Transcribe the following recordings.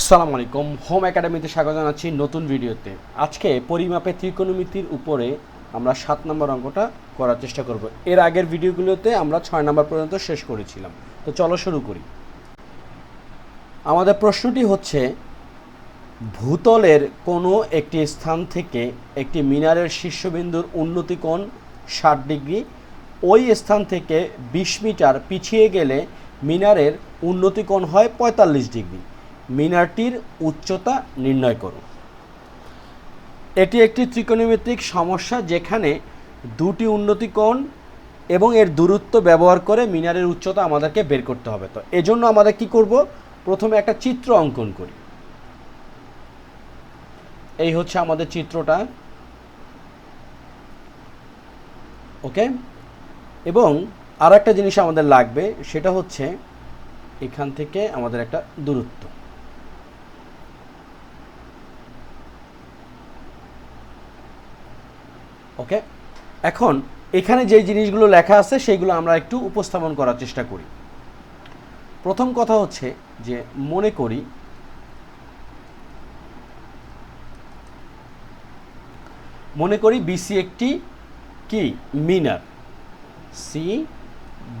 আসসালামু আলাইকুম। হোম একাডেমিতে স্বাগত জানাচ্ছি নতুন ভিডিওতে। আজকে পরিমাপে ত্রিকোণমিতির উপরে আমরা সাত নম্বর অঙ্কটা করার চেষ্টা করব। এর আগের ভিডিওগুলোতে আমরা ছয় নম্বর পর্যন্ত শেষ করেছিলাম। তো চলো শুরু করি। আমাদের প্রশ্নটি হচ্ছে, ভূতলের কোনো একটি স্থান থেকে একটি মিনারের শীর্ষবিন্দুর উন্নতি কোণ ষাট ডিগ্রি? ওই স্থান থেকে বিশ মিটার পিছিয়ে গেলে মিনারের উন্নতি কোণ হয় পঁয়তাল্লিশ ডিগ্রি। মিনারটির উচ্চতা নির্ণয় করুন। এটি একটি ত্রিকোণমিতিক সমস্যা যেখানে দুটি উন্নতি কোণ এবং এর দূরত্ব ব্যবহার করে মিনারের উচ্চতা আমাদেরকে বের করতে হবে। তো এজন্য আমাদের কি করব? প্রথমে একটা চিত্র অঙ্কন করি। এই হচ্ছে আমাদের চিত্রটা। ওকে? এবং আর একটা জিনিস আমাদের লাগবে, সেটা হচ্ছে এখান থেকে আমাদের একটা দূরত্ব। ওকে? এখন এখানে যে জিনিসগুলো লেখা আছে, সেইগুলো আমরা একটু উপস্থাপন করার চেষ্টা করি। প্রথম কথা হচ্ছে যে মনে করি মনে করি বিসি একটি কি? মিনার। সি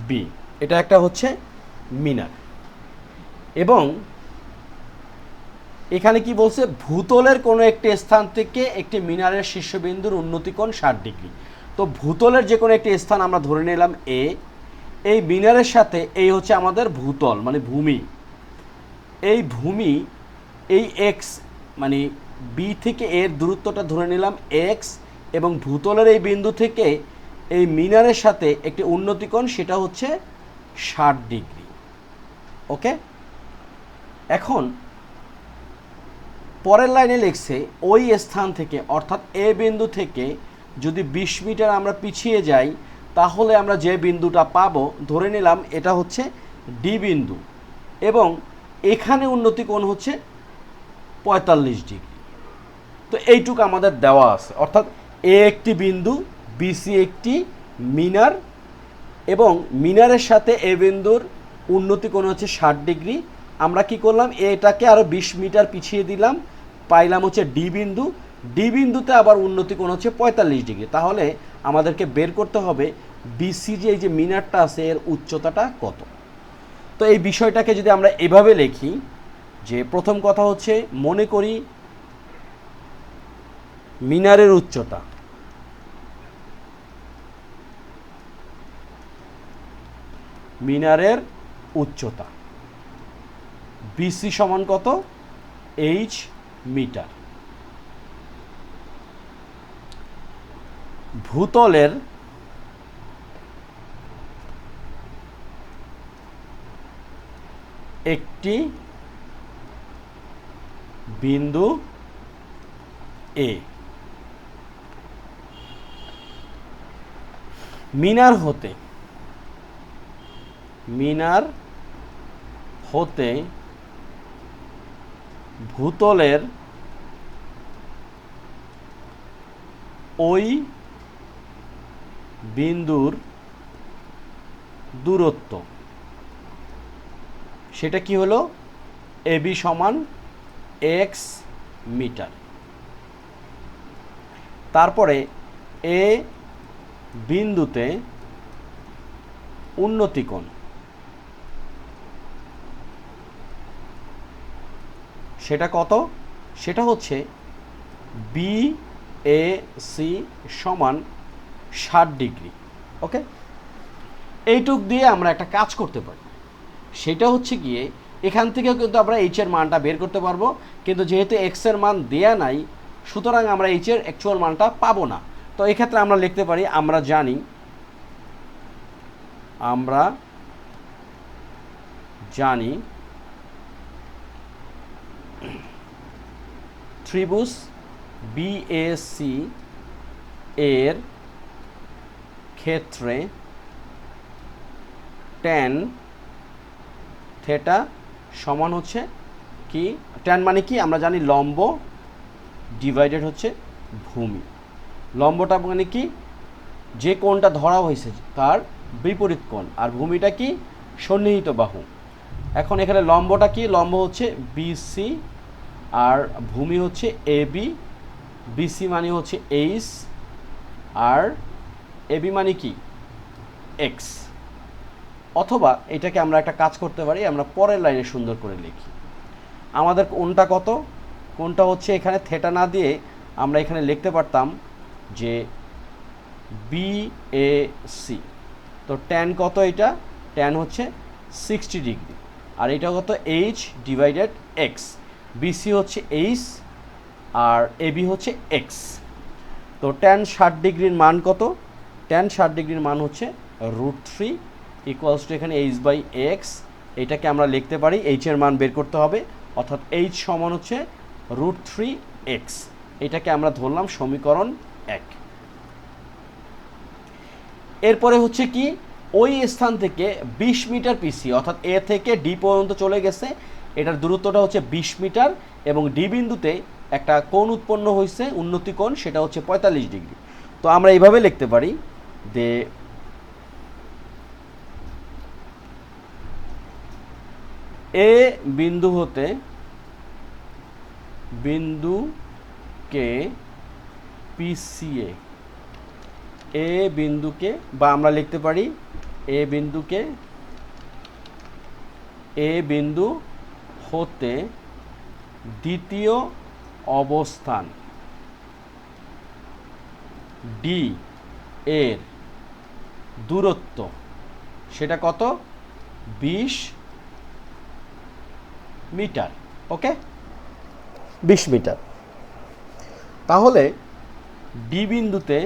বি এটা একটা হচ্ছে মিনার। এবং এখানে কি বলছে? ভূতলের কোনো একটি স্থান থেকে একটি মিনারের শীর্ষবিন্দুর উন্নতিকোণ ষাট ডিগ্রি। তো ভূতলের যে কোনো একটি স্থান আমরা ধরে নিলাম এ এই মিনারের সাথে এই হচ্ছে আমাদের ভূতল মানে ভূমি। এই ভূমি, এই এক্স মানে বি থেকে এর দূরত্বটা ধরে নিলাম এক্স এবং ভূতলের এই বিন্দু থেকে এই মিনারের সাথে একটি উন্নতিকোণ সেটা হচ্ছে ষাট ডিগ্রি। ওকে? এখন পরের লাইনে লিখছে, ওই স্থান থেকে, অর্থাৎ এ বিন্দু থেকে যদি বিশ মিটার আমরা পিছিয়ে যাই, তাহলে আমরা যে বিন্দুটা পাব, ধরে নিলাম এটা হচ্ছে ডি বিন্দু এবং এখানে উন্নতি কোণ হচ্ছে পঁয়তাল্লিশ ডিগ্রি। তো এইটুকু আমাদের দেওয়া আছে, অর্থাৎ এ একটি বিন্দু বিসি একটি মিনার এবং মিনারের সাথে এ বিন্দুর উন্নতি কোণ হচ্ছে ষাট ডিগ্রি আমরা কি করলাম? এটাকে আরও বিশ মিটার পিছিয়ে দিলাম। পাইলাম হচ্ছে ডি বিন্দু। ডি বিন্দুতে আবার উন্নতি কোণ হচ্ছে পঁয়তাল্লিশ ডিগ্রি। তাহলে আমাদেরকে বের করতে হবে বিসি যে, এই যে মিনারটা আছে, এর উচ্চতাটা কত? তো এই বিষয়টাকে যদি আমরা এভাবে লিখি, যে প্রথম কথা হচ্ছে মনে করি মিনারের উচ্চতা। মিনারের উচ্চতা। বিসি সমান কত? H metre. ভূতলের একটি বিন্দু এ মিনার হতে মিনার হতে ভূতলের ওই বিন্দুর দূরত্ব। সেটা কি হলো? এবি সমান এক্স মিটার। তারপরে এ বিন্দুতে উন্নতি উন্নতিকোণ সেটা কত? সেটা হচ্ছে বি এ সি সমান ষাট ডিগ্রি, ওকে? এইটুক দিয়ে আমরা একটা কাজ করতে পারি। সেটা হচ্ছে গিয়ে এখান থেকেও কিন্তু আমরা এইচের মানটা বের করতে পারব, কিন্তু যেহেতু এক্সের মান দেয়া নাই, সুতরাং আমরা এইচের অ্যাকচুয়াল মানটা পাবো না। তো এক্ষেত্রে আমরা লিখতে পারি, আমরা জানি আমরা জানি ত্রিভুজ বিএসি এর ক্ষেত্রে ট্যান থেটা সমান হচ্ছে কি? ট্যান মানে কি? আমরা জানি লম্ব ডিভাইডেড হচ্ছে ভূমি। লম্বটা মানে কি? যে কোণটা ধরা হয়েছে তার বিপরীত কোণ। আর ভূমিটা কি? সন্নিহিত বাহু। এখন এখানে লম্বটা কি? লম্ব হচ্ছে বিসি আর ভূমি হচ্ছে এ বি বিসি মানে হচ্ছে এইচ আর এবি মানে কি? এক্স অথবা এটাকে আমরা একটা কাজ করতে পারি, আমরা পরের লাইনে সুন্দর করে লিখি। আমাদের কোনটা কত? কোনটা হচ্ছে এখানে থেটা না দিয়ে আমরা এখানে লিখতে পারতাম যে বি এ সি তো ট্যান কত এটা? ট্যান হচ্ছে সিক্সটি ডিগ্রি আর এটা কত? এইচ ডিভাইডেড এক্স বিসি হচ্ছে এইচ আর এবি হচ্ছে এক্স তো ট্যান ষাট ডিগ্রির মান কত? ট্যান ষাট ডিগ্রির মান হচ্ছে রুট থ্রি ইকুয়ালস টু এখানে এইচ বাই এক্স এটাকে আমরা লিখতে পারি এইচের মান বের করতে হবে। অর্থাৎ এইচ সমান হচ্ছে রুট থ্রি এক্স এটাকে আমরা ধরলাম সমীকরণ এক। এরপরে হচ্ছে কি? ওই স্থান থেকে বিশ মিটার পিসি অর্থাৎ এ থেকে ডি পর্যন্ত চলে গেছে। এটার দূরত্বটা হচ্ছে বিশ মিটার এবং ডি বিন্দুতে একটা কোণ উৎপন্ন হয়েছে, উন্নতি কোণ, সেটা হচ্ছে পঁয়তাল্লিশ ডিগ্রি। তো আমরা এইভাবে লিখতে পারি যে এ বিন্দু হতে বিন্দু বিন্দুকে পিসিএ। এ বিন্দুকে বা আমরা লিখতে পারি এ বিন্দুকে এ বিন্দু হতে দ্বিতীয় অবস্থান। ডি এর দূরত্ব সেটা কত? বিশ মিটার, ওকে? বিশ মিটার। তাহলে ডি বিন্দুতে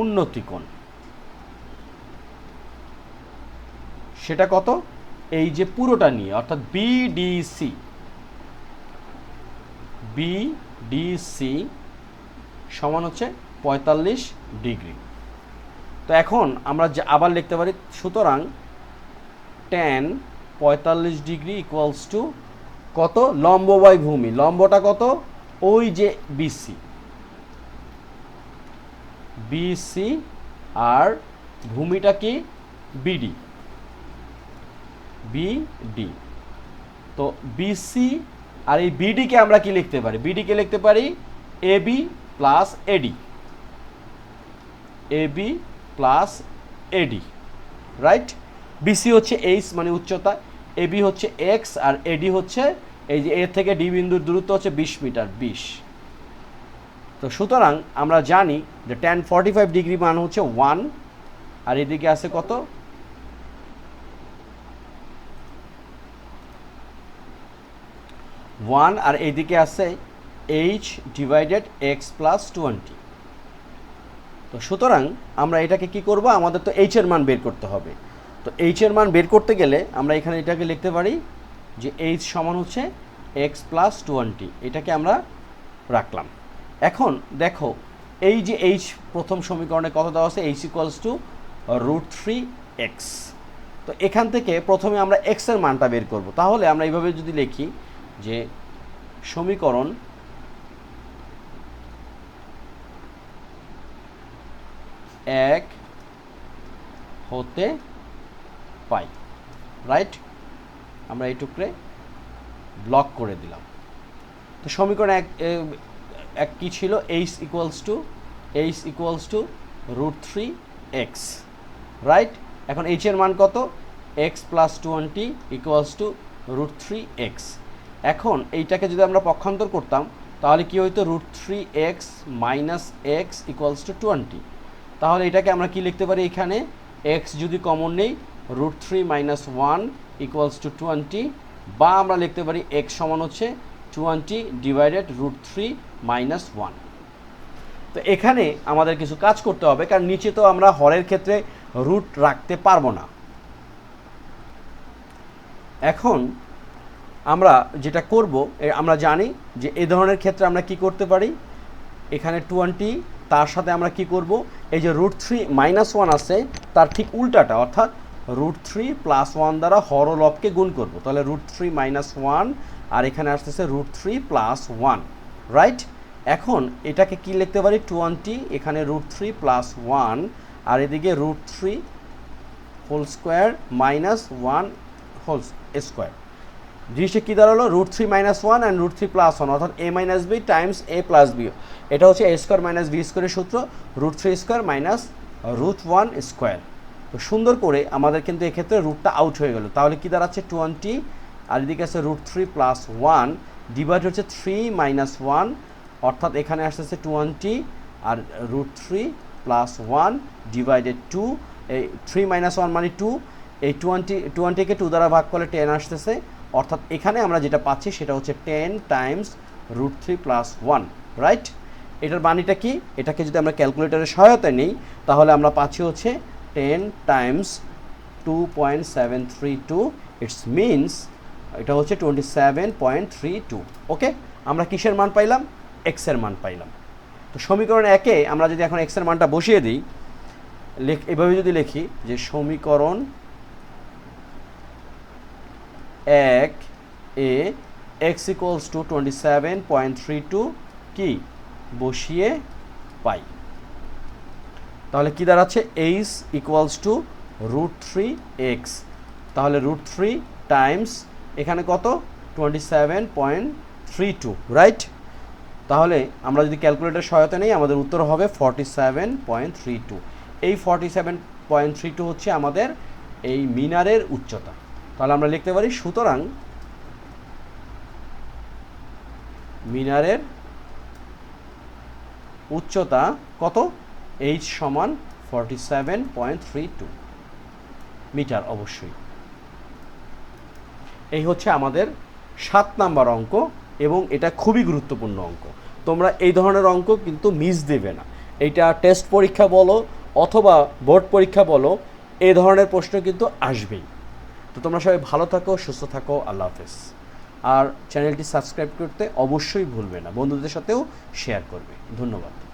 উন্নতি কোণ, সেটা কত? এই যে পুরোটা নিয়ে, অর্থাৎ বিডিসি বিডিসি সমান হচ্ছে পঁয়তাল্লিশ ডিগ্রি। তো এখন আমরা যে আবার লিখতে পারি, সুতরাং টেন পঁয়তাল্লিশ ডিগ্রি ইকুয়ালস টু কত? লম্ব বাই ভূমি। লম্বটা কত? ওই যে বিসি বিসি আর ভূমিটা কি? বিডি বিডি তো বিসি আর এই বিডিকে আমরা কি লিখতে পারি? বিডিকে লিখতে পারি AB plus AD AB plus AD right BC হচ্ছে এইচ মানে উচ্চতা এবি হচ্ছে এক্স আর এডি হচ্ছে এই যে এ থেকে ডি বিন্দুর দূরত্ব হচ্ছে বিশ মিটার, বিশ। তো সুতরাং আমরা জানি যে টেন ফর্টি ফাইভ ডিগ্রি মান হচ্ছে ওয়ান আর এদিকে আছে কত? ওয়ান আর এইদিকে আছে h divided x plus twenty. তো সুতরাং আমরা এটাকে কি করব? আমাদের তো এইচ এর মান বের করতে হবে। তো এইচ এর মান বের করতে গেলে আমরা এখানে এটাকে লিখতে পারি যে এইচ সমান হচ্ছে এক্স প্লাস টোয়েন্টি। এটাকে আমরা রাখলাম। এখন দেখো, এই যে এইচ প্রথম সমীকরণে কত দেওয়া আছে? H equals to root three x. তো এখান থেকে প্রথমে আমরা এক্সের মানটা বের করব। তাহলে আমরা এইভাবে যদি লিখি যে সমীকরণ এক হতে পাই। রাইট আমরা এই টুকরে ব্লক করে দিলাম। তো সমীকরণ এক এক কী ছিল? H equals to h equals to root three x right এখন এইচ এর মান কত? X plus twenty equals to root three x এখন এইটাকে যদি আমরা পক্ষান্তর করতাম, তাহলে কি হইতো? Root three x minus x equals to twenty তাহলে এটাকে আমরা কি লিখতে পারি এখানে? এক্স যদি কমন নেই root three minus one equals to twenty বা আমরা লিখতে পারি এক্স সমান হচ্ছে twenty divided root three minus one তো এখানে আমাদের কিছু কাজ করতে হবে, কারণ নিচে তো আমরা হরের ক্ষেত্রে রুট রাখতে পারব না। এখন আমরা যেটা করব আমরা জানি যে এ ধরনের ক্ষেত্রে আমরা কি করতে পারি। এখানে টোয়েন্টি তার সাথে আমরা কি করব? এই যে রুট থ্রি মাইনাস ওয়ান আছে, তার ঠিক উল্টাটা, অর্থাৎ রুট থ্রি প্লাস ওয়ান দ্বারা হর লবকে গুণ করব। তাহলে রুট থ্রি মাইনাস ওয়ান আর এখানে আসতেছে root three plus one right এখন এটাকে কি লিখতে পারি? টোয়েন্টি এখানে রুট থ্রি প্লাস ওয়ান আর এদিকে root three whole square minus one whole square জিনিসটা কী দাঁড়াল? Root three minus one and root three plus one অর্থাৎ a minus b times a plus b এটা হচ্ছে এ স্কোয়ার মাইনাস বি স্কোয়ারের সূত্র root three square minus root one square তো সুন্দর করে আমাদের কিন্তু এক্ষেত্রে রুটটা আউট হয়ে গেল। তাহলে কী দাঁড়াচ্ছে? টোয়েন্টি আর এদিকে আছে root three plus one divide হচ্ছে থ্রি মাইনাস ওয়ান অর্থাৎ এখানে আসতেছে twenty R root three plus one divided to এই থ্রি মাইনাস ওয়ান মানে টু এই টোয়েন্টি টোয়েন্টিকে টু দ্বারা ভাগ করলে টেন আসতেছে। অর্থাৎ এখানে আমরা যেটা পাচ্ছি সেটা হচ্ছে ten times root three plus one right এটার বাণীটা কি? এটাকে যদি আমরা ক্যালকুলেটরের সহায়তায় নিই, তাহলে আমরা পাচ্ছি হচ্ছে ten times two point seven three two it's means এটা হচ্ছে twenty seven point three two okay আমরা কিসের মান পাইলাম? এক্সের মান পাইলাম। তো সমীকরণ একে আমরা যদি এখন এক্সের মানটা বসিয়ে দিই, লেখ এভাবে যদি লিখি যে সমীকরণ এক, এ x equals to twenty seven point three two কি? বসিয়ে পাই। তাহলে কি দাঁড়াচ্ছে? H equals to root three x তাহলে রুট থ্রি টাইমস এখানে কত? Twenty seven point three two right তাহলে আমরা যদি ক্যালকুলেটর সহায়তা নেই, আমাদের উত্তর হবে forty seven point three two এই forty seven point three two হচ্ছে আমাদের এই মিনারের উচ্চতা। তাহলে আমরা লিখতে পারি, সুতরাং মিনারের উচ্চতা কত? এইচ সমান forty seven point three two meter অবশ্যই। এই হচ্ছে আমাদের সাত নাম্বার অঙ্ক এবং এটা খুবই গুরুত্বপূর্ণ অঙ্ক। তোমরা এই ধরনের অঙ্ক কিন্তু মিস দেবে না। এটা টেস্ট পরীক্ষা বলো অথবা বোর্ড পরীক্ষা বলো এই ধরনের প্রশ্ন কিন্তু আসবেই। তো তোমরা সবাই ভালো থাকো, সুস্থ থাকো, আল্লাহ হাফেজ। আর চ্যানেলটি সাবস্ক্রাইব করতে অবশ্যই ভুলবে না, বন্ধুদের সাথেও শেয়ার করবে। ধন্যবাদ।